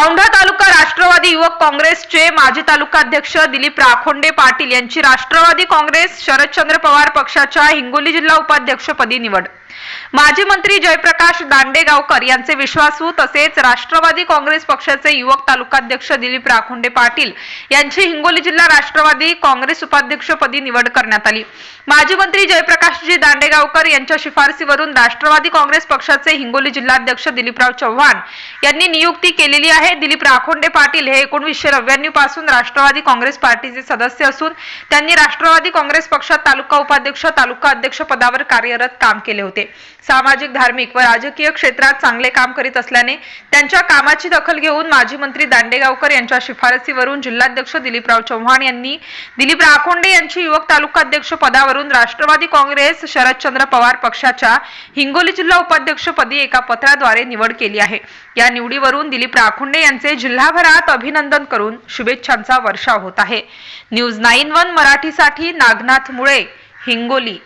औंढा तालुका राष्ट्रवादी युवक काँग्रेसचे माजी तालुकाध्यक्ष दिलीप राखोंडे पाटील यांची राष्ट्रवादी काँग्रेस शरदचंद्र पवार पक्षाच्या हिंगोली जिल्हा उपाध्यक्षपदी निवड. माजी मंत्री जयप्रकाश दांडेगावकर यांचे विश्वासू तसेच राष्ट्रवादी काँग्रेस पक्षाचे युवक तालुकाध्यक्ष दिलीप राखोंडे पाटील यांची हिंगोली जिल्हा राष्ट्रवादी काँग्रेस उपाध्यक्षपदी निवड करण्यात आली. माजी मंत्री जयप्रकाशजी दांडेगावकर यांच्या शिफारसीवरून राष्ट्रवादी काँग्रेस पक्षाचे हिंगोली जिल्हाध्यक्ष दिलीपराव चव्हाण यांनी नियुक्ती केलेली आहे. दिलीप राखोंडे पाटील हे एकोणीसशे नव्याण्णवपासून राष्ट्रवादी काँग्रेस पार्टीचे सदस्य असून त्यांनी राष्ट्रवादी काँग्रेस पक्षात तालुका उपाध्यक्ष तालुका अध्यक्ष पदावर कार्यरत काम केले होते. सामाजिक धार्मिक व राजकीय क्षेत्रात चांगले काम करीत असल्याने त्यांच्या कामाची दखल घेऊन माजी मंत्री दांडेगावकर यांच्या शिफारसीवरून जिल्हाध्यक्ष दिलीपराव चव्हाण यांनी दिलीप राखोंडे यांची युवक तालुका अध्यक्ष पदावरून राष्ट्रवादी काँग्रेस शरदचंद्र पवार पक्षाच्या हिंगोली जिल्हा उपाध्यक्षपदी एका पत्राद्वारे निवड केली आहे. या निवडीवरून दिलीप राखोंडे यांचे जिल्हा जिल्हाभरात अभिनंदन करून शुभेच्छांचा वर्षाव होत आहे. न्यूज नाईन वन मराठीसाठी नागनाथ मुळे हिंगोली.